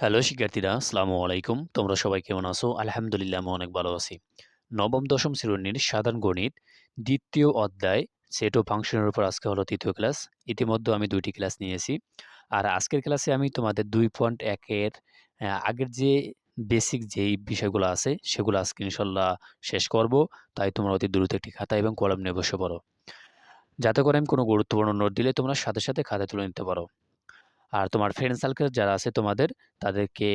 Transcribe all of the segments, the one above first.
Hello শিক্ষার্থীরা, আসসালামু আলাইকুম। তোমরা সবাই কেমন আছো? আলহামদুলিল্লাহ, আমি অনেক ভালো আছি। নবম, দশম শ্রেণির সাধারণ গণিত দ্বিতীয় অধ্যায় সেট ও ফাংশনের উপর আজকে হলো তৃতীয় ক্লাস ইতিমধ্যে আমি দুইটি ক্লাস নিয়েছি। আর আজকের ক্লাসে আমি তোমাদের দুই পয়েন্ট একের আগের যে বেসিক যেই বিষয়গুলো আছে, সেগুলো আজকে ইনশাল্লাহ শেষ করব। তাই তোমরা অতি দ্রুত একটি খাতা এবং কলম নিয়ে বসে পড়ো। যাতে করে আমি কোনো গুরুত্বপূর্ণ নোট দিলে তোমরা সাথে সাথে খাতা তুলে নিতে পারো। আর তোমার ফ্রেন্ড সার্কেল যারা আছে তোমাদের, তাদেরকে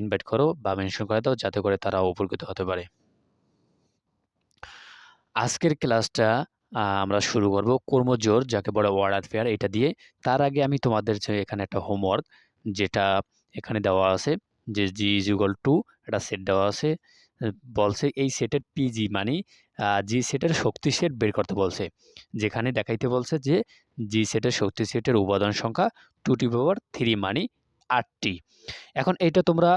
ইনভাইট করো বা মেনশন করে দাও যাতে করে তারা উপকৃত হতে পারে। আজকের ক্লাসটা আমরা শুরু করব কর্মজোর যাকে বলে ওয়ার্ড ফেয়ার এটা দিয়ে। তার আগে আমি তোমাদের যে এখানে একটা হোমওয়ার্ক যেটা এখানে দেওয়া আছে, যে জি ইজ ইকুয়াল টু একটা সেট দেওয়া আছে। বলছে এই সেটের পিজি মানে জি সেটের শক্তি সেট বের করতে বলছে। যেখানে দেখাইতে বলছে যে জি সেটের শক্তি সেটের উপাদান সংখ্যা টু টি পাওয়ার থ্রি মানে আটটি। এখন এইটা তোমরা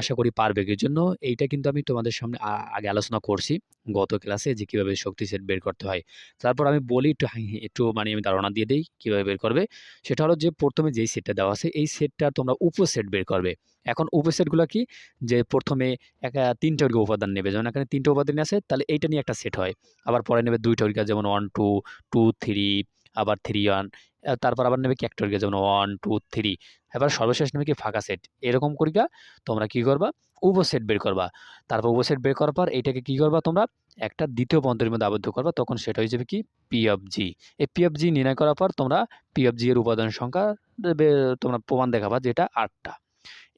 আশা করি পারবে। এর জন্য এইটা কিন্তু আমি তোমাদের সামনে আগে আলোচনা করছি গত ক্লাসে যে কীভাবে শক্তি সেট বের করতে হয়। তারপর আমি বলি একটু একটু মানে আমি ধারণা দিয়ে দিই কীভাবে বের করবে। সেটা হলো যে প্রথমে যেই সেটটা দেওয়া আছে, এই সেটটা তোমরা উপসেট বের করবে। এখন উপসেটগুলো কি? যে প্রথমে এক তিনটা অর্গা উপাদান নেবে। যেমন এখানে তিনটা উপাদান আছে, তাহলে এইটা নিয়ে একটা সেট হয়। আবার পরে নেবে দুইটা অর্গা যেমন ওয়ান টু টু থ্রি আবার থ্রি ওয়ান তারপর আবার নেবে কি একটা যেমন ওয়ান টু থ্রি এবার সর্বশেষ নেবে কি ফাঁকা সেট এরকম করিকা তোমরা কি করবা? উপসেট বের করবা। তারপর উপসেট বের করার পর এইটাকে কি করবা তোমরা? একটা দ্বিতীয় বন্ধের মধ্যে আবদ্ধ করবা। তখন সেটা হয়ে যাবে কি? পি অফ জি এই পি জি নির্ণয় করার পর তোমরা পি অফ জি এর উপাদান সংখ্যা তোমরা প্রমাণ দেখাবা যেটা আটটা।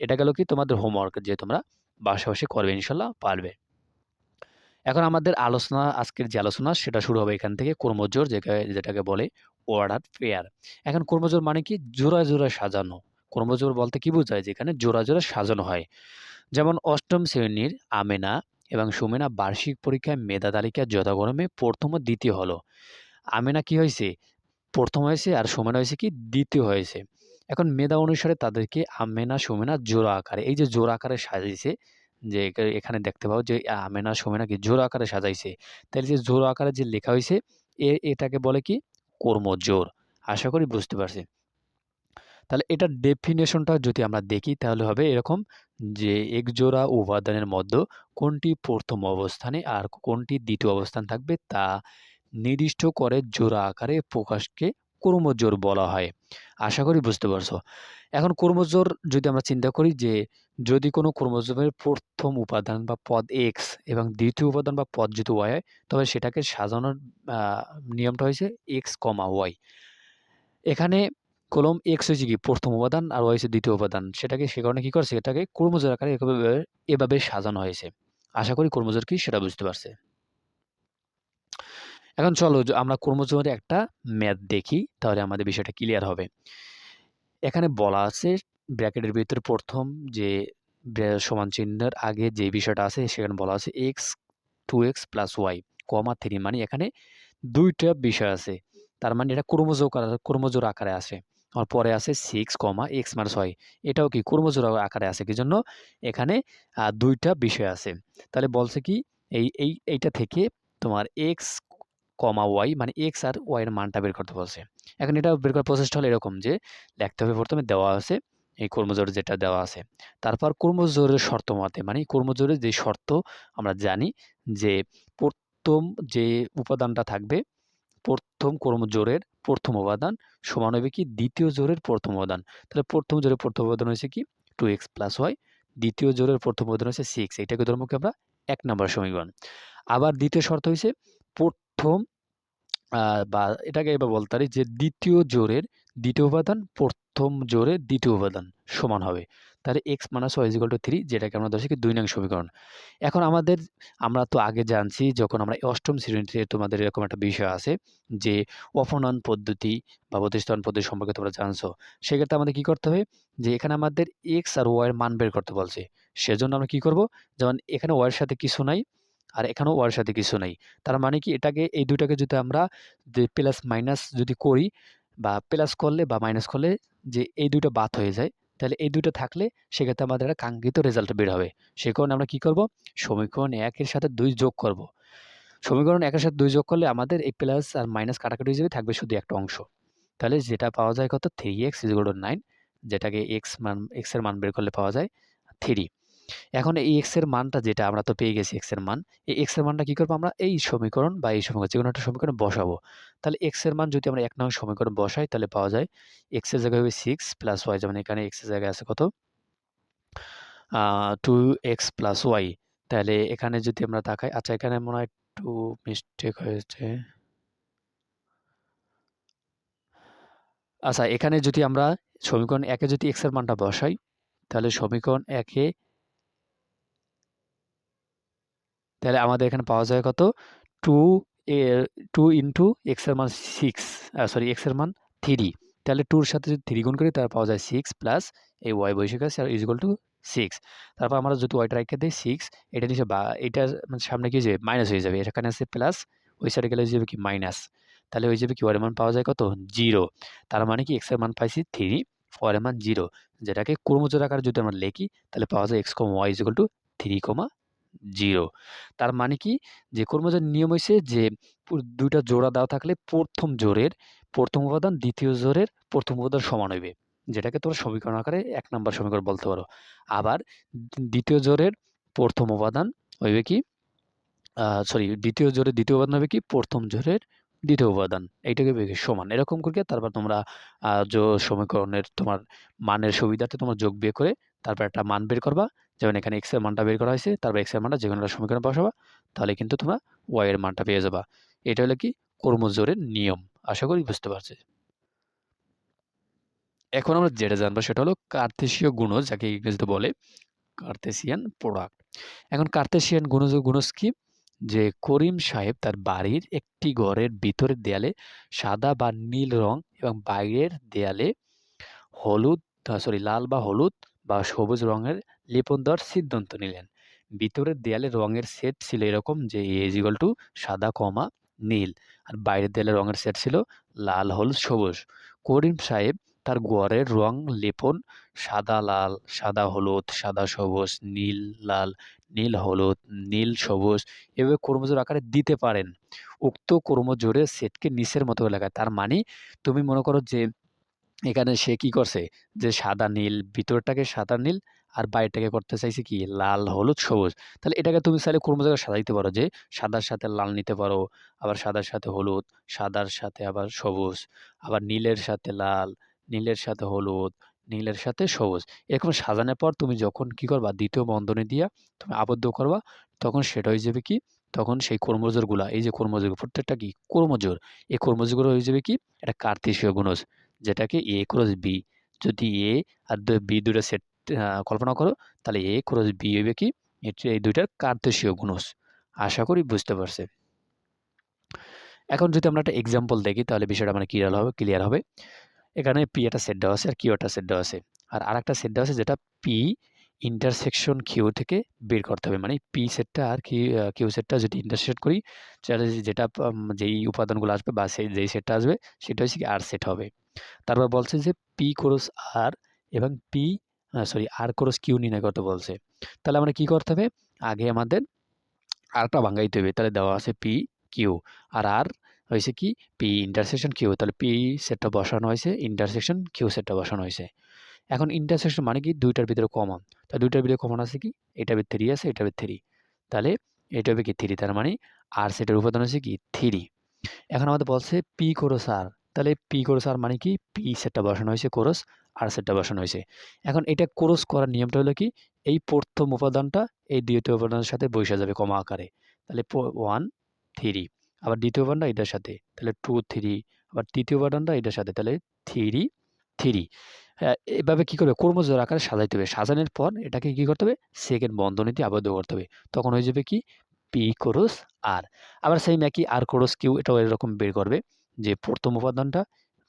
এটা গেল কি? তোমাদের হোমওয়ার্ক যে তোমরা বাসা বসে করবে ইনশাল্লাহ, পারবে। এখন আমাদের আলোচনা, আজকের যে আলোচনা সেটা শুরু হবে এখান থেকে কর্মজোর যেটাকে বলে অর্ডার পেয়ার এখন কর্মজোর মানে কি? জোড়া জোড়া সাজানো। কর্মজোর বলতে কি বোঝায়? যেখানে জোড়া জোড়া সাজানো হয়। যেমন অষ্টম শ্রেণির আমেনা এবং সুমেনা বার্ষিক পরীক্ষায় মেধা তালিকা যথাক্রমে প্রথম ও দ্বিতীয় হলো। আমেনা কি হয়েছে? প্রথম হয়েছে আর সুমেনা হয়েছে কি? দ্বিতীয় হয়েছে। এখন মেধা অনুসারে তাদেরকে আমেনা, সুমেনা জোড়া আকারে। এই যে জোড়া আকারে সাজাইছে যে এখানে দেখতে পাও যে আমেনা সুমেনাকে জোড়া আকারে সাজাইছে। তাহলে যে জোড়া আকারে যে লেখা হয়েছে এ, এটাকে বলে কি? কর্মজোর আশা করি বুঝতে পারছি। তাহলে এটার ডেফিনেশনটা যদি আমরা দেখি, তাহলে হবে এরকম যে, এক জোড়া উপাদানের মধ্যে কোনটি প্রথম অবস্থানে আর কোনটি দ্বিতীয় অবস্থান থাকবে তা নির্দিষ্ট করে জোড়া আকারে প্রকাশকে কর্মজোর বলা হয়। আশা করি বুঝতে পারছ। এখন কর্মজোর যদি আমরা চিন্তা করি যে, যদি কোনো কর্মজোরের প্রথম উপাদান বা পদ এক্স এবং দ্বিতীয় উপাদান বা পদ যদি ওয়াই হয়, তবে সেটাকে সাজানোর নিয়মটা হয়েছে এক্স কমা ওয়াই এখানে কলম এক্স হয়েছে কি? প্রথম উপাদান আর ওয়াই হচ্ছে দ্বিতীয় উপাদান। সেটাকে সে কারণে কী করছে? এটাকে কর্মজোর আকারে এভাবে এভাবে সাজানো হয়েছে। আশা করি কর্মজোর কি? সেটা বুঝতে পারছে। এখন চলো আমরা কর্মজোরের একটা ম্যাথ দেখি, তাহলে আমাদের বিষয়টা ক্লিয়ার হবে। এখানে বলা আছে ব্র্যাকেটের ভিতরে প্রথম যে সমান চিহ্নের আগে যে বিষয়টা আছে সেখানে বলা আছে X two X plus Y comma three মানে এখানে দুইটা বিষয় আছে। তার মানে এটা ক্রোমোজোর ক্রোমোজোর আকারে আছে। আর পরে আছে সিক্স কমা এক্স মার্স ওয়াই এটাও কি ক্রোমোজোর আকারে আছে কি জন্য? এখানে দুইটা বিষয় আছে। তাহলে বলছে কি, এই এই, এইটা থেকে তোমার এক্স কমা ওয়াই মানে এক্স আর ওয়াই এর মানটা বের করতে বলছে। এখন এটা বের করার প্রসেসটা হলো এরকম যে, লিখতে হবে প্রথমে দেওয়া আছে, এই কর্মজোর যেটা দেওয়া আছে। তারপর কর্মজোরের শর্ত মতে মানে কর্মজোরের যে শর্ত আমরা জানি যে, প্রথম যে উপাদানটা থাকবে, প্রথম কর্মজোরের প্রথম উপাদান সমান হবে কি? দ্বিতীয় জোরের প্রথম উপাদান। তাহলে প্রথম জোরের প্রথম উপাদান হয়েছে কি? টু এক্স প্লাস ওয়াই দ্বিতীয় জোরের প্রথম উপাদান হচ্ছে সিক্স এটাকে ধর্মকে আমরা? এক নম্বর সমীকরণ। আবার দ্বিতীয় শর্ত হয়েছে, প্রথম বা এটাকে এবার বলতে পারি যে দ্বিতীয় জোরের দ্বিতীয় উপাদান প্রথম জোরের দ্বিতীয় উপাদান সমান হবে। তাহলে X minus Y is equal two three যেটাকে আমরা ধরছি কি দুই নং সমীকরণ। এখন আমাদের, আমরা তো আগে জানছি যখন আমরা অষ্টম শ্রেণীতে তোমাদের এরকম একটা বিষয় আছে যে অপনয়ন পদ্ধতি বা প্রতিষ্ঠান পদ্ধতি সম্পর্কে তোমরা জানছো, সেক্ষেত্রে আমাদের কি করতে হবে যে এখানে আমাদের এক্স আর ওয়াই এর মান বের করতে বলছে। সেজন্য আমরা কি করব? যেমন এখানে ওয়াইয়ের সাথে কিছু নাই আর এখানেও ওয়ার সাথে কিছু নেই। তার মানে কি? এটাকে, এই দুইটাকে যদি আমরা প্লাস মাইনাস যদি করি বা প্লাস করলে বা মাইনাস করলে যে এই দুইটা বাদ হয়ে যায়, তাহলে এই দুইটা থাকলে সেক্ষেত্রে আমাদের একটা কাঙ্ক্ষিত রেজাল্ট বের হবে। সে কারণে আমরা কি করব? সমীকরণ একের সাথে দুই যোগ করব। সমীকরণ একের সাথে দুই যোগ করলে আমাদের এই প্লাস আর মাইনাস কাটাকাটি যাবে, থাকবে শুধু একটা অংশ। তাহলে যেটা পাওয়া যায় কত? থ্রি এক্স ইজ নাইন যেটাকে এক্স মান এক্সের মান বের করলে পাওয়া যায় থ্রি এখন এই এক্সের মানটা যেটা আমরা তো পেয়ে গেছি এক্সের মান, এই এক্সের মানটা কী করব আমরা? এই সমীকরণ বা এই সমীকরণ যে কোনো একটা সমীকরণ বসাবো। তাহলে এক্সের মান যদি আমরা এক নং সমীকরণ বসাই, তাহলে পাওয়া যায় এক্সের জায়গায় হবে সিক্স প্লাস ওয়াই যেমন এখানে এক্সের জায়গায় আছে কত? টু এক্স প্লাস ওয়াই তাহলে এখানে যদি আমরা তাকাই আচ্ছা এখানে মনে হয় একটু মিস্টেক হয়েছে। আচ্ছা এখানে যদি আমরা সমীকরণ একে যদি এক্সের মানটা বসাই, তাহলে সমীকরণ একে তাহলে আমাদের এখানে পাওয়া যায় কত? টু এর টু ইন্টু এক্সের মান সিক্স সরি এক্সের মান থ্রি তাহলে টুর সাথে যদি থ্রি গুণ করি, তাহলে পাওয়া যায় সিক্স প্লাস এই ওয়াই বৈশিক আছে, আর ইজিক্যাল টু সিক্স তারপর আমরা যদি ওয়াইটা রেখে দিই সিক্স এটা নিচে বা এটার মানে সামনে কি যাবে? মাইনাস হয়ে যাবে। এখানে আছে প্লাস ওই সাইডে গেলে যাবে কি? মাইনাস তাহলে ওই যাবে কি? ওয়ার মান পাওয়া যায় কত? জিরো তার মানে কি? এক্সের মান পাইছি থ্রি ওয়ার মান জিরো যেটাকে কর্মজোর আকারে যদি আমরা লিখি, তাহলে পাওয়া যায় X comma Y is equal two three comma zero. তার মানে কি? যে কর্মজোর নিয়ম হয়েছে যে দুইটা জোড়া দেওয়া থাকলে প্রথম জোরের প্রথম উপাদান দ্বিতীয় জোরের প্রথম উপাদান সমান হইবে। যেটাকে তোমরা সমীকরণ আকারে এক নম্বর সমীকরণ বলতে পারো। আবার দ্বিতীয় জোরের প্রথম উপাদান হইবে কি? সরি, দ্বিতীয় জোরের দ্বিতীয় উপাদান হবে কি? প্রথম জোরের দ্বিতীয় উপাদান এইটাকে সমান। এরকম করে তারপর তোমরা সমীকরণের তোমার মানের সুবিধার্থে তোমার যোগ বিয়ে করে তারপর একটা মান বের করবা। যেমন এখানে এক্সের মানটা বের করা হয়েছে, তারপর এক্সের মানটা যে কোনো একটা সমীকরণ বসাবা, তাহলে কিন্তু তোমরা ওয়াই এর মানটা পেয়ে যাবা। এটা হলো কি? কর্মজোরের নিয়ম। আশা করি বুঝতে পারছি। এখন আমরা যেটা জানব সেটা হলো কার্তেশীয় গুণজ, যাকে ইংরেজিতে বলে কার্তেশিয়ান প্রোডাক্ট। এখন কার্তেশিয়ান গুণজ গুণজ কি? যে করিম সাহেব তার বাড়ির একটি ঘরের ভিতরের দেয়ালে সাদা বা নীল রং এবং বাইরের দেয়ালে হলুদ সরি লাল বা হলুদ বা সবুজ রঙের লেপন দেওয়ার সিদ্ধান্ত নিলেন। ভিতরের দেয়ালে রঙের সেট ছিল এরকম যে এজ ইগল টু সাদা কমা নীল। আর বাইরের দেয়ালে রঙের সেট ছিল লাল, হলুদ, সবুজ। করিম সাহেব তার ঘরের রং লেপন সাদা লাল, সাদা হলুদ, সাদা সবুজ, নীল লাল, নীল হলুদ, নীল সবুজ এভাবে কর্মজোর আকারে দিতে পারেন। উক্ত কর্মজোরের সেটকে নিচের মতো লেখায় তার মানে তুমি মনে করো যে, এখানে সে কি করছে? যে, সাদা নীল, ভিতরটাকে সাদা নীল আর বাইরটাকে করতে চাইছে কি? লাল, হলুদ, সবুজ। তাহলে এটাকে তুমি চাইলে কোনো জায়গায় সাজাইতে পারো যে, সাদার সাথে লাল নিতে পারো, আবার সাদার সাথে হলুদ, সাদার সাথে আবার সবুজ, আবার নীলের সাথে লাল, নীলের সাথে হলুদ, নীলের সাথে সবুজ। এরকম সাজানোর পর তুমি যখন কি করবা? দ্বিতীয় বন্ধনী দিয়া তুমি আবদ্ধ করবা, তখন সেটা হয়ে যাবে কি? তখন সেই কর্মজোরগুলা এই যে কর্মজোর প্রত্যেকটা কি? কর্মজোর। এই কর্মজোরগুলো হয়ে যাবে কি? এটা কার্তেশীয় গুণজ, যেটাকে এ ক্রস বি যদি এ আর বি দুটো সেট কল্পনা করো, তাহলে এ ক্রস বি হবে কি? এই দুইটার কার্তেশীয় গুণজ আশা করি বুঝতে পারছে। এখন যদি আমরা একটা এক্সাম্পল দেখি, তাহলে বিষয়টা মানে ক্লিয়ার হবে ক্লিয়ার হবে। এখানে পি একটা সেট দেওয়া আছে আর কিউ একটা সেট দেওয়া আছে। আর আরেকটা সেট আছে যেটা পি ইন্টারসেকশন কিউ থেকে বের করতে হবে। মানে পি সেটটা আর কি কিউ সেটটা যদি ইন্টারসেক্ট করি, তাহলে যেটা যেই উপাদানগুলো আসবে বা সেই, যেই সেটটা আসবে, সেটা হচ্ছে কি আর সেট হবে। তারপর বলছে যে পি ক্রস আর এবং P sorry R cross Q নির্ণয় করতে বলছে। তাহলে আমরা কি করতে হবে? আগে আমাদের আরটা ভাঙাইতে হবে। তাহলে দেওয়া আছে পি কিউ আর আর হয়েছে কি? পি ইন্টারসেকশন কিউ তাহলে পি সেটটা বসানো হয়েছে ইন্টারসেকশন কিউ সেটটা বসানো হয়েছে। এখন ইন্টারসেকশন মানে কি? দুইটার ভিতরে কমন তা দুইটার ভিতরে কমন আছে কি? এটা ভিতরে থ্রি আছে, এটা ভিতরে থ্রি তাহলে এটা হবে কি থ্রি তার মানে আর সেটের উপাদান হচ্ছে কি? থ্রি এখন আমাদের বলছে পি কোরস আর তাহলে পি কোরস আর মানে কি? পি সেটটা বসানো হয়েছে কোরস আর সেটটা বসানো হয়েছে। এখন এটা কোরস করার নিয়মটা হলো কি? এই প্রথম উপাদানটা এই দ্বিতীয় উপাদানের সাথে বসে যাবে কমা আকারে। তাহলে ওয়ান থ্রি আবার দ্বিতীয় উপাদানটা এটার সাথে। তাহলে টু থ্রি আবার তৃতীয় উপাদানটা এটার সাথে। তাহলে থ্রি থ্রি এভাবে কী করবে? কর্মজোর আকারে সাজাইতে হবে। সাজানোর পর এটাকে কী করতে হবে? সেকেন্ড বন্ধনীতে আবদ্ধ করতে হবে। তখন হয়ে যাবে কি? পি কোরস আর আবার সেই একই আর কোরস কিউ এটাও এরকম বের করবে যে প্রথম উপাদানটা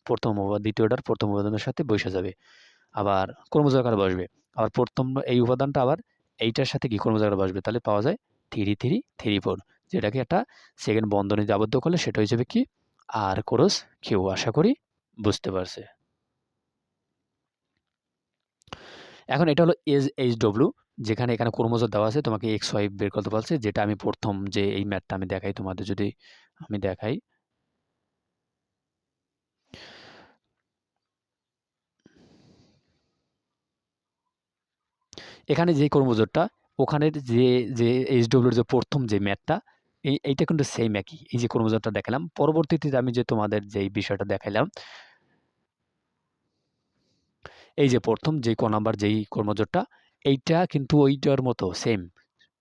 প্রথম দ্বিতীয়টার প্রথম উপাদানের সাথে বসে যাবে। আবার কর্মজোর আকারে বসবে। আবার প্রথম এই উপাদানটা আবার এইটার সাথে কি কর্মজোর আকারে বসবে? তাহলে পাওয়া যায় থ্রি থ্রি থ্রি ফোর যেটাকে একটা সেকেন্ড বন্ধনীতে আবদ্ধ করলে সেটা হয়ে যাবে কি? আর কোরস কিউ আশা করি বুঝতে পারছে। এখন এটা হলো এজ এইচ, ডব্লিউ। যেখানে এখানে ক্রোমোজোম দেওয়া আছে, তোমাকে এক্স ওয়াই বের করতে বলছে। যেটা আমি প্রথম যে এই ম্যাথটা আমি দেখাই তোমাদের যদি আমি দেখাই। এখানে যে কর্মজোরটা ওখানের যে যে এইচডব্লিউর যে প্রথম যে ম্যাথটা এই এইটা কিন্তু সেম একই। এই যে কর্মজোরটা দেখালাম, পরবর্তীতে আমি যে তোমাদের যেই বিষয়টা দেখাইলাম, এই যে প্রথম যেই ক নাম্বার যেই কর্মজোরটা এইটা কিন্তু ওইটার মতো সেম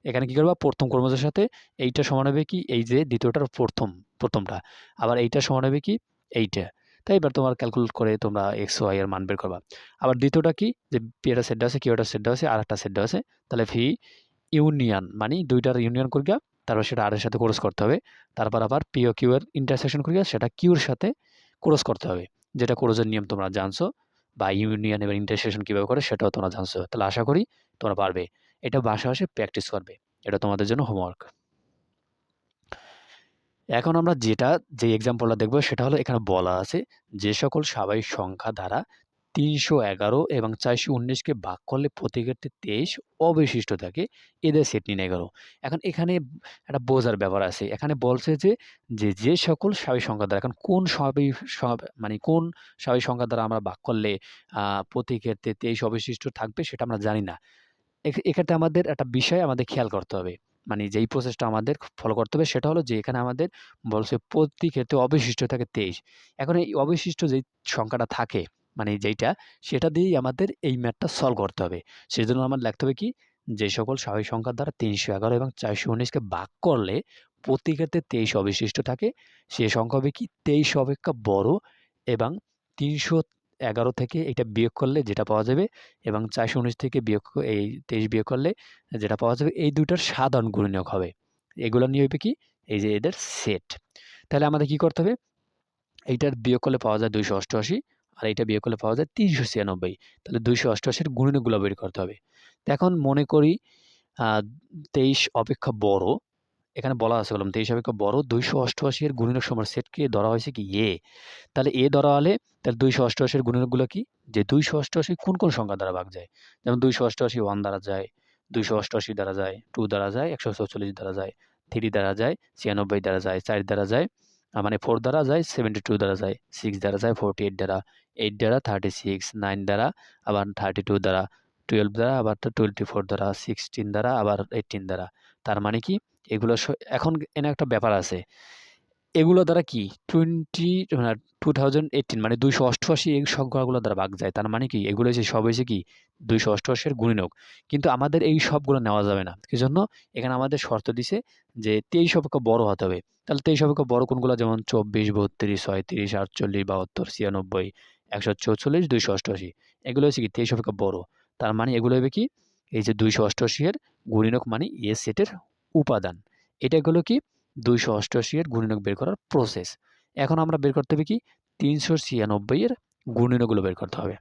এখানে কি করবা? প্রথম কর্মজোর সাথে এইটা সমান হবে কি? এই যে দ্বিতীয়টার প্রথম, প্রথমটা। আবার এইটা সমান হবে কি? এইটা। তাই এবার তোমার ক্যালকুলেট করে তোমরা এক্স ওয়াই এর মান বের করবা। আবার দ্বিতীয়টা কি? যে পি একটা সেটটা আছে কিউ একটা সেটটা আছে আর একটা সেটটা আছে, তাহলে ফি ইউনিয়ন মানে দুইটার ইউনিয়ন করিয়া তারপর সেটা আর এর সাথে ক্রস করতে হবে। তারপর আবার পি ও কিউ এর ইন্টারসেকশন করিয়া সেটা কিউর সাথে ক্রস করতে হবে। যেটা ক্রোজের নিয়ম তোমরা জানছো বা ইউনিয়ন এবং ইন্টারসেকশন কীভাবে করে সেটাও তোমরা জানছো। তাহলে আশা করি তোমরা পারবে। এটা বাসা বাসে প্র্যাকটিস করবে। এটা তোমাদের জন্য হোমওয়ার্ক এখন আমরা যেটা, যে এক্সাম্পলটা দেখব সেটা হলো এখানে বলা আছে, যে সকল স্বাভাবিক সংখ্যা দ্বারা তিনশো এগারো এবং চারশো উনিশকে ভাগ করলে প্রতিক্ষেত্রে তেইশ অবশিষ্ট থাকে, এদের সেট নির্ণয় করো এখন এখানে একটা বোঝার ব্যাপার আছে, এখানে বলছে যে যে যে সকল স্বাভাবিক সংখ্যা দ্বারা, এখন কোন স্বাভাবিক মানে কোন স্বাভাবিক সংখ্যা দ্বারা আমরা ভাগ করলে প্রতিক্ষেত্রে তেইশ অবশিষ্ট থাকবে সেটা আমরা জানি না। এক্ষেত্রে আমাদের একটা বিষয় আমাদের খেয়াল করতে হবে। মানে যেই প্রসেসটা আমাদের ফলো করতে হবে সেটা হলো যে এখানে আমাদের বলছে প্রতি ক্ষেত্রে অবশিষ্ট থাকে তেইশ। এখন এই অবশিষ্ট যেই সংখ্যাটা থাকে মানে যেইটা, সেটা দিয়েই আমাদের এই ম্যাথটা সলভ করতে হবে। সেই জন্য আমার লিখতে হবে কি? যে সকল স্বাভাবিক সংখ্যার দ্বারা তিনশো এগারো এবং চারশো উনিশকে ভাগ করলে প্রতি ক্ষেত্রে তেইশ অবশিষ্ট থাকে। সে সংখ্যা হবে কি? তেইশ অপেক্ষা বড় এবং তিনশো এগারো থেকে এটা বিয়োগ করলে যেটা পাওয়া যাবে এবং চারশো উনিশ থেকে বিয়োগ এই তেইশ বিয়োগ করলে যেটা পাওয়া যাবে এই দুটার সাধারণ গুণনীয়ক হবে। এগুলো নিয়ে হবে কি? এই যে এদের সেট তাহলে আমাদের কি করতে হবে? এইটার বিয়োগ করলে পাওয়া যায় দুইশো অষ্টআশি আর এইটা বিয়োগ করলে পাওয়া যায় তিনশো ছিয়ানব্বই। তাহলে দুইশো অষ্টআশির গুণনীয়কগুলো বের করতে হবে। এখন মনে করি তেইশ অপেক্ষা বড়। এখানে বলা আছে বললাম তেইশ অপেক্ষা বড় দুইশো অষ্টআশি এর গুণনীয়ক সময় সেটকে ধরা হয়েছে কি এ তাহলে এ ধরা হলে তাহলে দুইশো অষ্টআশি এর গুণনীয়কগুলো কি যে দুইশো অষ্টআশি কোন কোন সংখ্যা দ্বারা ভাগ যায় যেমন দুইশো অষ্টআশি ওয়ান দ্বারা যায় দুইশো অষ্টআশি দ্বারা যায় টু দ্বারা যায় একশো চৌচল্লিশ দ্বারা যায় থ্রি দ্বারা যায় ছিয়ানব্বই দ্বারা যায় চার দ্বারা যায় মানে ফোর দ্বারা যায় সেভেন্টি টু দ্বারা যায় সিক্স দ্বারা যায় ফোরটি এইট দ্বারা এইট দ্বারা থার্টি সিক্স নাইন দ্বারা আবার থার্টি টু দ্বারা টুয়েলভ দ্বারা আবার টোয়েন্টি ফোর দ্বারা সিক্সটিন দ্বারা আবার এইটিন দ্বারা তার মানে কি এগুলো এখন এনে একটা ব্যাপার আছে। এগুলো দ্বারা কি? টোয়েন্টি টু থাউজেন্ড এইটিন মানে দুইশো অষ্টআশি এই সংখ্যাগুলো দ্বারা ভাগ যায়। তার মানে কি? এগুলো হচ্ছে, সব হয়েছে কি? দুইশো অষ্টআশির গুণিনক। কিন্তু আমাদের এই সবগুলো নেওয়া যাবে না। কি জন্য এখানে আমাদের শর্ত দিছে যে তেইশ অপেক্ষা বড় হতে হবে। তাহলে তেইশ অপেক্ষা বড় কোনগুলো? যেমন চব্বিশ, বত্রিশ, ছয়ত্রিশ, আটচল্লিশ, বাহাত্তর, ছিয়ানব্বই, একশো চৌচল্লিশ, দুইশো অষ্টআশি। এগুলো হচ্ছে কি? তেইশ অপেক্ষা বড়। তার মানে এগুলো হবে কি? এই যে দুইশো অষ্টআশি এর গুণিনক মানে এ সেটের উপাদান। এটা হলো কি? দুইশো অষ্টআশি এর গুণিনক বের করার প্রসেস এখন আমরা বের করতে হবে কি? তিনশো ছিয়ানব্বই এর বের করতে হবে।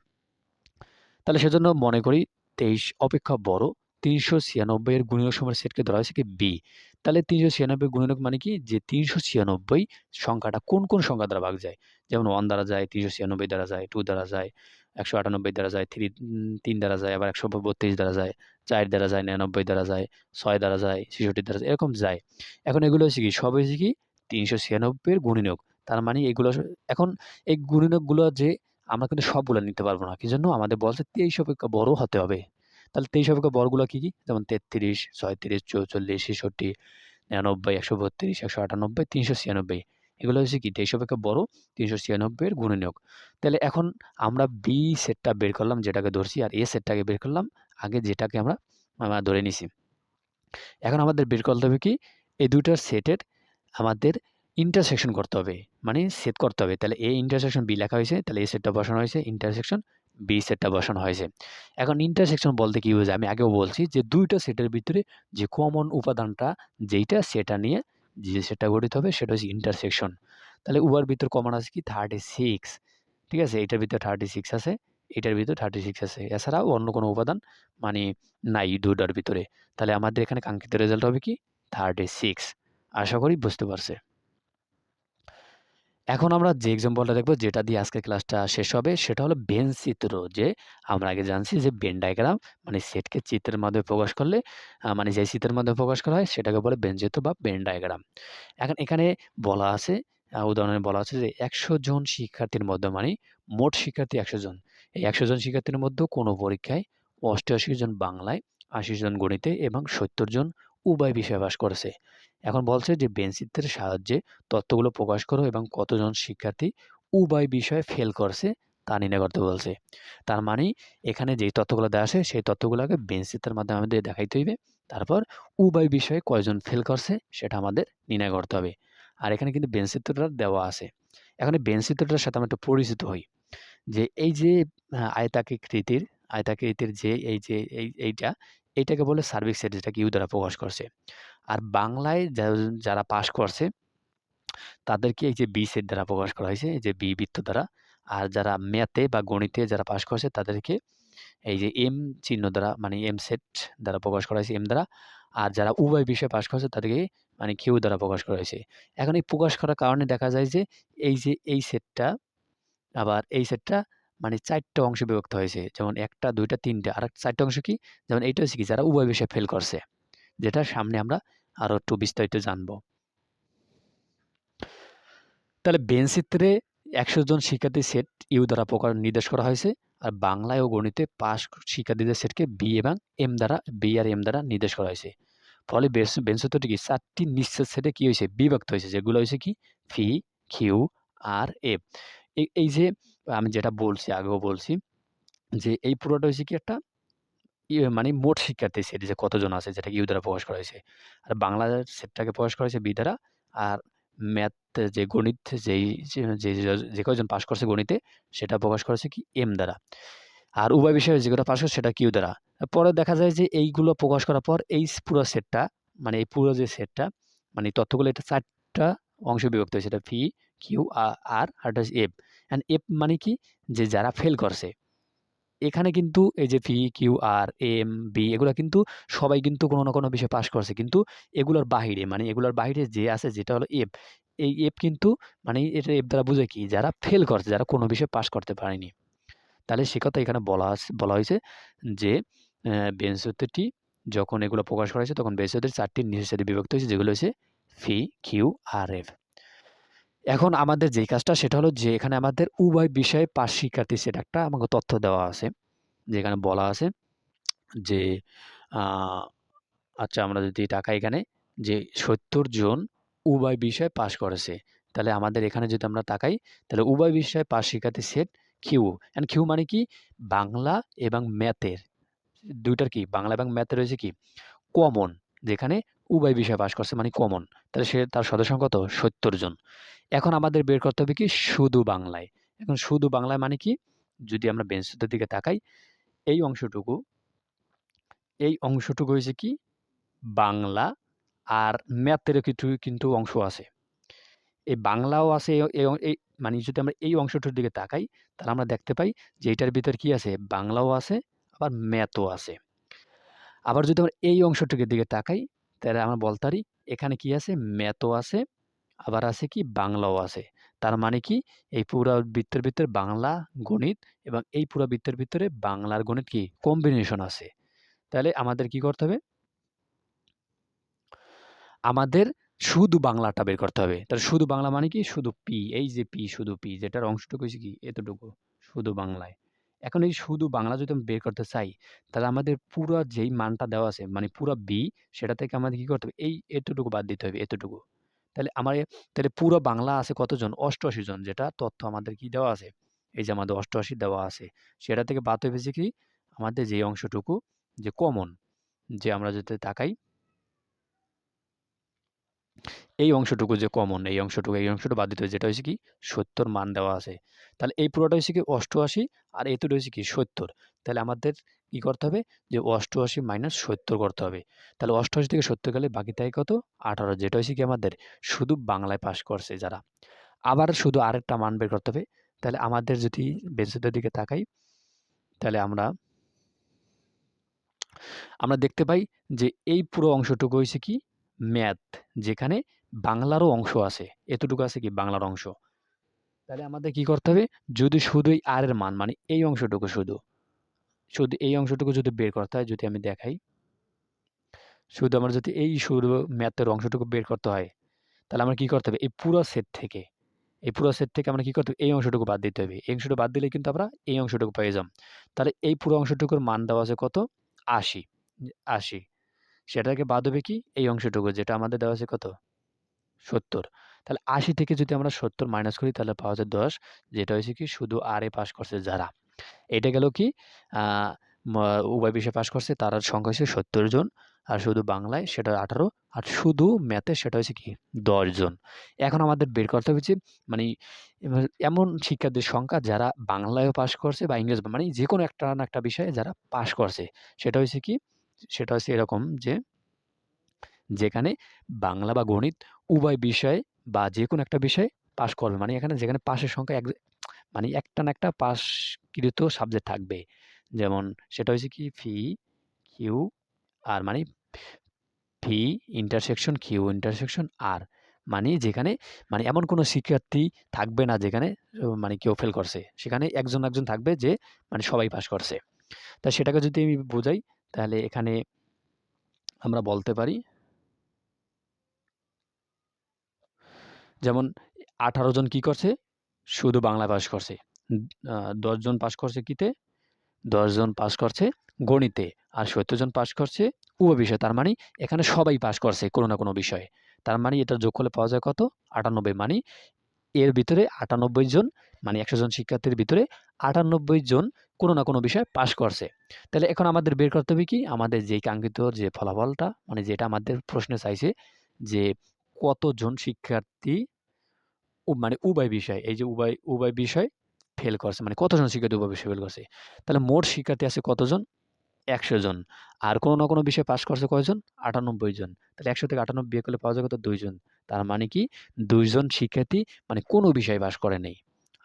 তাহলে সেজন্য মনে করি তেইশ অপেক্ষা বড়, তিনশো ছিয়ানব্বই এর গুণিনক সময়ের সেটকে ধরা হয়েছে কি? বি তাহলে তিনশো ছিয়ানব্বই গুণিনক মানে কি যে তিনশো ছিয়ানব্বই সংখ্যাটা কোন কোন সংখ্যা দ্বারা ভাগ যায় যেমন ওয়ান দ্বারা যায় তিনশো ছিয়ানব্বই দ্বারা যায় টু দ্বারা যায় একশো আটানব্বই দ্বারা যায় থ্রি তিন দ্বারা যায় আবার একশো বত্রিশ দ্বারা যায় চার দ্বারা যায় নিরানব্বই দ্বারা যায় ছয় দ্বারা যায় ছেষট্টি দ্বারা যায় এরকম যায় এখন এগুলো হচ্ছে কি সব হচ্ছে কি তিনশো ছিয়ানব্বইয়ের গুণিনক তার মানে এগুলো এখন এই গুণিনকগুলো যে আমরা কিন্তু সবগুলো নিতে পারব না কি জন্য আমাদের বলছে তেইশ অপেক্ষা বড় হতে হবে তাহলে তেইশ অপেক্ষা বড়গুলো কী কী? যেমন তেত্রিশ, ছয়ত্রিশ, চৌচল্লিশ, ছেষট্টি, নিরানব্বই একশো বত্রিশ একশো আটানব্বই তিনশো ছিয়ানব্বই। এগুলো হচ্ছে কি? তেইশ অপেক্ষা বড়, তিনশো ছিয়ানব্বইয়ের গুণনীয়ক। তাহলে এখন আমরা বি সেটটা বের করলাম, যেটাকে ধরছি, আর এ সেটটাকে বের করলাম, আগে যেটাকে আমরা আমরা ধরে নিছি। এখন আমাদের বের করতে হবে কি? এই দুটার সেটের আমাদের ইন্টারসেকশন করতে হবে। মানে সেট করতে হবে। তাহলে এ ইন্টারসেকশন বি লেখা হয়েছে, তাহলে এ সেটটা বসানো হয়েছে ইন্টারসেকশন বি সেটটা বসানো হয়েছে। এখন ইন্টারসেকশন বলতে কী বোঝায়? আমি আগেও বলছি যে, দুইটা সেটের ভিতরে যে কমন উপাদানটা, যেইটা সেটা নিয়ে যে সেটটা গঠিত হবে, সেটা হচ্ছে ইন্টারসেকশন তাহলে উবার ভিতর কমন আছে কি? থার্টি সিক্স ঠিক আছে? এটার ভিতরে থার্টি সিক্স আছে, এটার ভিতরে থার্টি সিক্স আছে। এছাড়াও অন্য কোনো উপাদান মানে নাই দুটার ভিতরে। তাহলে আমাদের এখানে কাঙ্ক্ষিত রেজাল্ট হবে কি? থার্টি সিক্স আশা করি বুঝতে পারছে। এখন আমরা যে এক্সাম্পলটা দেখব, যেটা দিয়ে আজকে ক্লাসটা শেষ হবে, সেটা হলো বেন চিত্র, যে আমরা আগে জানছি যে বেন ডায়াগ্রাম মানে সেটকে চিত্রের মাধ্যমে প্রকাশ করলে মানে যে চিত্রের মাধ্যমে প্রকাশ করা হয়, সেটাকে বলে বেন চিত্র বা বেন ডায়াগ্রাম এখন এখানে বলা আছে উদাহরণে বলা আছে যে একশো জন শিক্ষার্থীর মধ্যে মানে মোট শিক্ষার্থী একশো জন। এই একশো জন শিক্ষার্থীর মধ্যে কোনো পরীক্ষায় অষ্টআশি জন বাংলায়, আশি জন গণিতে এবং সত্তর জন উভয় বিষয়ে বাস করেছে। এখন বলছে যে বেঞ্চিত্রের সাহায্যে তথ্যগুলো প্রকাশ করো এবং কতজন শিক্ষার্থী উভয় বিষয়ে ফেল করছে তা নির্ণয় করতে বলছে। তার মানে এখানে যেই তথ্যগুলো দেওয়া আছে, সেই তথ্যগুলোকে বেঞ্চিত্রের মাধ্যমে আমাদের দেখাইতে হইবে। তারপর উভয় বিষয়ে কয়জন ফেল করছে সেটা আমাদের নির্ণয় করতে হবে। আর এখানে কিন্তু বেঞ্চিত্রটা দেওয়া আছে। এখন বেঞ্চিত্রটার সাথে আমরা একটু পরিচিত হই। যে এই যে, আয়তাকৃতির আয়তাকৃতির যে, এই যে, এই, এইটা এইটাকে বলে সার্ভিক সেট যেটাকে ইউ দ্বারা প্রকাশ করছে। আর বাংলায় যারা পাশ করছে, তাদেরকে এই যে বি সেট দ্বারা প্রকাশ করা হয়েছে, এই যে বি বৃত্ত দ্বারা। আর যারা ম্যাথে বা গণিতে যারা পাশ করছে, তাদেরকে এই যে এম চিহ্ন দ্বারা মানে এম সেট দ্বারা প্রকাশ করা হয়েছে, এম দ্বারা। আর যারা উভয় বিষয়ে পাশ করছে, তাদেরকে মানে কিউ দ্বারা প্রকাশ করা হয়েছে। এখন এই প্রকাশ করার কারণে দেখা যায় যে, এই যে এই সেটটা, আবার এই সেটটা মানে চারটা অংশে বিভক্ত হয়েছে। যেমন একটা, দুইটা, তিনটা। আর চারটা অংশ কি? যেমন এইটা হচ্ছে কি? যারা উভয় বিষয়ে ফেল করছে। যেটা সামনে আমরা আরও একটু বিস্তারিত জানব। তাহলে বেঞ্চিত্রে একশো জন শিক্ষার্থী সেট ইউ দ্বারা প্রকার নির্দেশ করা হয়েছে। আর বাংলায় ও গণিতে পাশ শিক্ষার্থীদের সেটকে বি এবং এম দ্বারা বি আর এম দ্বারা নির্দেশ করা হয়েছে। ফলে বেঞ্চিত্রটি কি? চারটি নিশ্চিত সেটে কি হয়েছে? বিভক্ত হয়েছে। যেগুলো হয়েছে কি? ফি কিউ আর এফ এই যে আমি যেটা বলছি, আগেও বলছি যে, এই পুরোটা হয়েছে কি একটা মানে মোট শিক্ষার্থী সেট যে কতজন আছে যেটা ইউ দ্বারা প্রকাশ করা হয়েছে। আর বাংলা সেটটাকে প্রকাশ করা হয়েছে বি দ্বারা আর ম্যাথ যে গণিত যেই যে যে কয়জন পাশ করছে গণিতে সেটা প্রকাশ করেছে কি এম দ্বারা। আর উভয় বিষয়ে যেগুলো পাশ করছে সেটা কিউ দ্বারা। পরে দেখা যায় যে এইগুলো প্রকাশ করার পর এই পুরো সেটটা মানে এই পুরো যে সেটটা মানে তথ্যগুলো, এটা চারটা অংশ বিভক্ত হয়েছে। এটা P Q R R F and F মানে কি? যে যারা ফেল করছে। এখানে কিন্তু এই যে V Q R M B এগুলো কিন্তু সবাই কিন্তু কোনো না কোনো বিষয়ে পাশ করছে। কিন্তু এগুলোর বাহিরে মানে এগুলোর বাহিরে যে আছে, যেটা হলো এফ এই এফ কিন্তু মানে এটা এফ দ্বারা বুঝে কি? যারা ফেল করছে, যারা কোনো বিষয়ে পাশ করতে পারেনি। তাহলে সে কথা এখানে বলা বলা হয়েছে যে বেঞ্চত্বটি যখন এগুলো প্রকাশ করা হয়েছে, তখন বেঞ্চত্বের চারটি নিচের বিভক্ত হয়েছে, যেগুলো হচ্ছে ফি কিউ আর এফ এখন আমাদের যেই কাজটা সেটা হলো যে এখানে আমাদের উভয় বিষয়ে পাশ শিক্ষার্থী সেটা একটা আমাকে তথ্য দেওয়া আছে। যেখানে বলা আছে যে আচ্ছা আমরা যদি টাকা এখানে যে সত্তর জন উভয় বিষয়ে পাশ করেছে, তাহলে আমাদের এখানে যদি আমরা তাকাই, তাহলে উভয় বিষয়ে পাশ শিক্ষার্থী সেট কিউ? অ্যান্ড কিউ মানে কি? বাংলা এবং ম্যাথের। দুইটার কি? বাংলা এবং ম্যাথে রয়েছে কি? কমন। যেখানে উভয় বিষয়ে পাশ করছে মানে কমন তাহলে সে, তার সদস্য কত? সত্তর জন। এখন আমাদের বের করতে হবে কি? শুধু বাংলায়। এখন শুধু বাংলায় মানে কি? যদি আমরা বেঞ্চটার দিকে তাকাই, এই অংশটুকু এই অংশটুকু হয়েছে কি? বাংলা আর ম্যাথের কিছু, কিন্তু অংশ আছে। এই বাংলাও আছে এই মানে যদি আমরা এই অংশটার দিকে তাকাই, তাহলে আমরা দেখতে পাই যে এটার ভিতর কি আছে? বাংলাও আছে, আবার ম্যাথও আছে। আবার যদি আমরা এই অংশটুকের দিকে তাকাই তাহলে আমরা বলতে পারি, এখানে কি আছে? ম্যাথও আছে, আবার আছে কি? বাংলাও আছে। তার মানে কি? এই পুরো বৃত্তের ভিতরে বাংলা গণিত এবং এই পুরো বৃত্তের ভিতরে বাংলার গণিত কি? কম্বিনেশন আছে। তাহলে আমাদের কি করতে হবে? আমাদের শুধু বাংলাটা বের করতে হবে। তাহলে শুধু বাংলা মানে কি? শুধু পি, এই যে পি, শুধু পি, যেটার অংশটুকু কি? এতটুকু। শুধু বাংলায়। এখন এই শুধু বাংলা যদি আমি বের করতে চাই, তাহলে আমাদের পুরো যেই মানটা দেওয়া আছে মানে পুরো বি সেটা থেকে আমাদের কি করতে হবে? এই এতটুকু বাদ দিতে হবে, এতটুকু। তাহলে আমার তাহলে পুরো বাংলা আছে কতজন? অষ্টআশি জন। যেটা তথ্য আমাদের কি দেওয়া আছে? এই যে আমাদের অষ্টআশি দেওয়া আছে, সেটা থেকে বাদ হয়ে কি? আমাদের যে অংশটুকু, যে কমন যে আমরা যদি তাকাই এই অংশটুকু যে কমন এই অংশটুকু এই অংশটুকু বাদ দিতে যেটা হয়েছে কি? সত্তর মান দেওয়া আছে। তাহলে এই পুরোটা হয়েছে কি অষ্টআশি, আর এতটা হয়েছে কি সত্তর। তাহলে আমাদের কি করতে হবে? যে অষ্টআশি মাইনাস সত্তর করতে হবে। তাহলে অষ্টআশি থেকে সত্তর গেলে বাকি তাই কত? আঠারো। যেটা হয়েছে কি আমাদের? শুধু বাংলায় পাশ করছে যারা। আবার শুধু আরেকটা মান বের করতে হবে। তাহলে আমাদের যদি বেঞ্চের দিকে তাকাই, তাহলে আমরা আমরা দেখতে পাই যে এই পুরো অংশটুকু হয়েছে কি? ম্যাথ, যেখানে বাংলারও অংশ আছে। এতটুকু আছে কি? বাংলার অংশ। তাহলে আমাদের কি করতে হবে? যদি শুধু এই আর এর মান মানে এই অংশটুকু শুধু শুধু এই অংশটুকু যদি বের করতে হয়, যদি আমি দেখাই, শুধু আমার যদি এই শুধু ম্যাথের অংশটুকু বের করতে হয়, তাহলে আমার কি করতে হবে? এই পুরো সেট থেকে, এই পুরো সেট থেকে আমরা কী করতে হবে? এই অংশটুকু বাদ দিতে হবে। এই অংশটুকু বাদ দিলে কিন্তু আমরা এই অংশটুকু পেয়ে যাম। তাহলে এই পুরো অংশটুকুর মান দেওয়া আছে কত? আশি আশি। সেটাকে বাদ হবে কি? এই অংশটুকু, যেটা আমাদের দেওয়া আছে কত? সত্তর। তাহলে আশি থেকে যদি আমরা সত্তর মাইনাস করি, তাহলে পাওয়া যায় দশ, যেটা হয়েছে কি? শুধু আর এ পাস করছে যারা। এটা গেল কি? উভয় বিষয়ে পাশ করছে, তার সংখ্যা হচ্ছে সত্তর জন, আর শুধু বাংলায় সেটা আঠারো, আর শুধু ম্যাথে সেটা হচ্ছে কি? জন। এখন আমাদের বের করতে যে মানে এমন শিক্ষার্থীর সংখ্যা যারা বাংলায়ও পাশ করছে বা ইংরেজি মানে যে কোনো একটা না একটা বিষয়ে যারা পাশ করছে, সেটা হচ্ছে কি? সেটা হচ্ছে এরকম যে, যেখানে বাংলা বা গণিত উভয় বিষয়ে বা যে কোনো একটা বিষয়ে পাশ করবে। মানে এখানে যেখানে পাশের সংখ্যা এক মানে একটা না একটা পাশকৃত সাবজেক্ট থাকবে। যেমন সেটা হচ্ছে কি ফি কিউ আর মানে P intersection Q intersection R মানে যেখানে মানে এমন কোনো শিক্ষার্থী থাকবে না যেখানে মানে কেউ ফেল করছে। সেখানে একজন একজন থাকবে যে মানে সবাই পাস করছে। তা সেটাকে যদি আমি বোঝাই তাহলে এখানে আমরা বলতে পারি যেমন আঠারো জন কি করছে? শুধু বাংলা পাস করছে। দশজন পাস করছে কিতে? দশজন পাস করছে গণিতে। আর সত্তর জন পাস করছে উপ বিষয় তার মানে এখানে সবাই পাস করছে কোনো না কোনো বিষয়ে। তার মানে এটা যোগ করলে পাওয়া যায় কত? আটানব্বই। মানে এর ভিতরে আটানব্বই জন মানে একশো জন শিক্ষার্থীর ভিতরে আটানব্বই জন কোনো না কোনো বিষয়ে পাশ করছে। তাহলে এখন আমাদের বের করতে হবে কি? আমাদের যে কাঙ্ক্ষিত যে ফলাফলটা মানে যেটা আমাদের প্রশ্নে চাইছে যে কতজন শিক্ষার্থী মানে উভয় বিষয়, এই যে উভয় উভয় বিষয় ফেল করছে মানে কতজন শিক্ষার্থী উভয় বিষয় ফেল করছে? তাহলে মোট শিক্ষার্থী আছে কতজন? একশো জন। আর কোনো না কোনো বিষয়ে পাশ করছে কয়জন? আটানব্বই জন। তাহলে একশো থেকে আটানব্বই করলে পাওয়া যাবে কত দুইজন তার মানে কি? দুইজন শিক্ষার্থী মানে কোনো বিষয়ে পাশ করে নেই।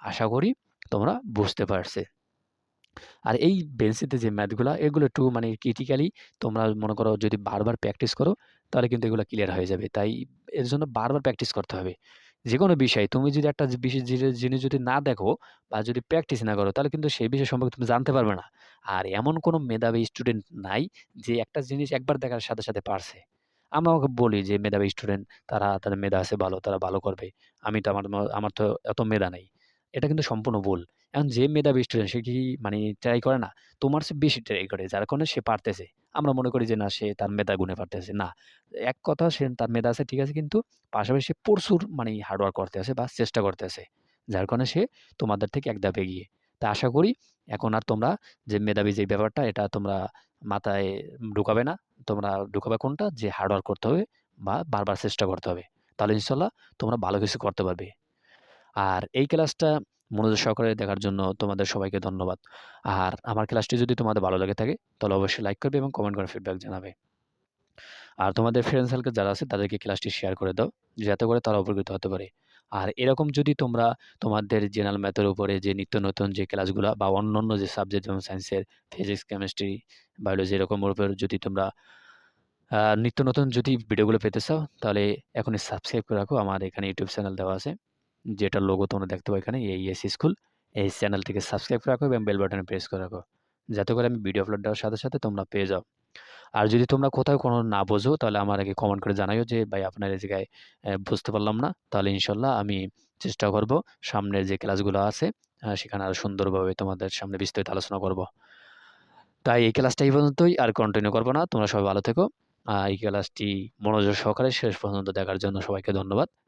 আশা করি তোমরা বুঝতে পারছে। আর এই বেঞ্চিতে যে ম্যাথগুলো এগুলো একটু মানে ক্রিটিক্যালি তোমরা মনে করো যদি বারবার প্র্যাকটিস করো, তাহলে কিন্তু এগুলো ক্লিয়ার হয়ে যাবে। তাই এর জন্য বারবার প্র্যাকটিস করতে হবে। যে কোনো বিষয়, তুমি যদি একটা বিশেষ জিনিস যদি না দেখো বা যদি প্র্যাকটিস না করো, তাহলে কিন্তু সেই বিষয় সম্পর্কে তুমি জানতে পারবে না। আর এমন কোনো মেধাবী স্টুডেন্ট নাই যে একটা জিনিস একবার দেখার সাথে সাথে পারছে। আমরা আমাকে বলি যে, মেধাবী স্টুডেন্ট তারা, তাদের মেধা আছে ভালো, তারা ভালো করবে। আমি তো আমার আমার তো এত মেধা নেই। এটা কিন্তু সম্পূর্ণ ভুল। এখন যে মেধাবী স্টুডেন্ট সে কি মানে ট্রাই করে না, তোমার সে বেশি ট্রাই করে, যার কারণে সে পারতেছে। আমরা মনে করি যে, না, সে তার মেধা গুণে পারতেছে। না, এক কথা সে তার মেধা আছে, ঠিক আছে, কিন্তু পাশাপাশি প্রচুর মানে হার্ডওয়ার্ক করতে আছে বা চেষ্টা করতে আছে, যার কারণে সে তোমাদের থেকে এক ধাপ এগিয়ে। তা আশা করি এখন আর তোমরা যে মেধাবী যে ব্যাপারটা, এটা তোমরা মাথায় ঢুকাবে না। তোমরা ঢুকাবে কোনটা? যে হার্ডওয়ার্ক করতে হবে বা বারবার চেষ্টা করতে হবে। তাহলে ইনশাল্লাহ তোমরা ভালো কিছু করতে পারবে। আর এই ক্লাসটা মনোযোগ সহকারে দেখার জন্য তোমাদের সবাইকে ধন্যবাদ। আর আমার ক্লাসটি যদি তোমাদের ভালো লাগে থাকে, তাহলে অবশ্যই লাইক করবে এবং কমেন্ট করে ফিডব্যাক জানাবে। আর তোমাদের ফ্রেন্ড সার্কেল যারা আছে, তাদেরকে ক্লাসটি শেয়ার করে দাও, যাতে করে তারা উপকৃত হতে পারে। আর এরকম যদি তোমরা তোমাদের জেনারেল ম্যাথের উপরে যে নিত্য নতুন যে ক্লাসগুলো বা অন্য অন্য যে সাবজেক্ট যেমন সায়েন্সের ফিজিক্স কেমিস্ট্রি বায়োলজি এরকমের উপর যদি তোমরা নিত্য নতুন যদি ভিডিওগুলো পেতে চাও, তাহলে এখনই সাবস্ক্রাইব করে রাখো। আমার এখানে ইউটিউব চ্যানেল দেওয়া আছে। যেটার লোগো তোমরা দেখতে পাও এখানে এই এস স্কুল এই চ্যানেল থেকে সাবস্ক্রাইব করে রাখো এবং বেল বাটনে প্রেস করে রাখো। যাতে করে আমি ভিডিও আপলোড দেওয়ার সাথে সাথে তোমরা পেয়ে যাও। আর যদি তোমরা কোথাও কোনো না বোঝো, তাহলে আমার আগে কমেন্ট করে জানাইও যে, ভাই, আপনার এই জায়গায় বুঝতে পারলাম না। তাহলে ইনশাল্লাহ আমি চেষ্টা করব সামনের যে ক্লাসগুলো আছে সেখানে আরও সুন্দরভাবে তোমাদের সামনে বিস্তারিত আলোচনা করব। তাই এই ক্লাসটা এই পর্যন্তই, আর কন্টিনিউ করব না। তোমরা সবাই ভালো থেকো। এই ক্লাসটি মনোযোগ সহকারে শেষ পর্যন্ত দেখার জন্য সবাইকে ধন্যবাদ।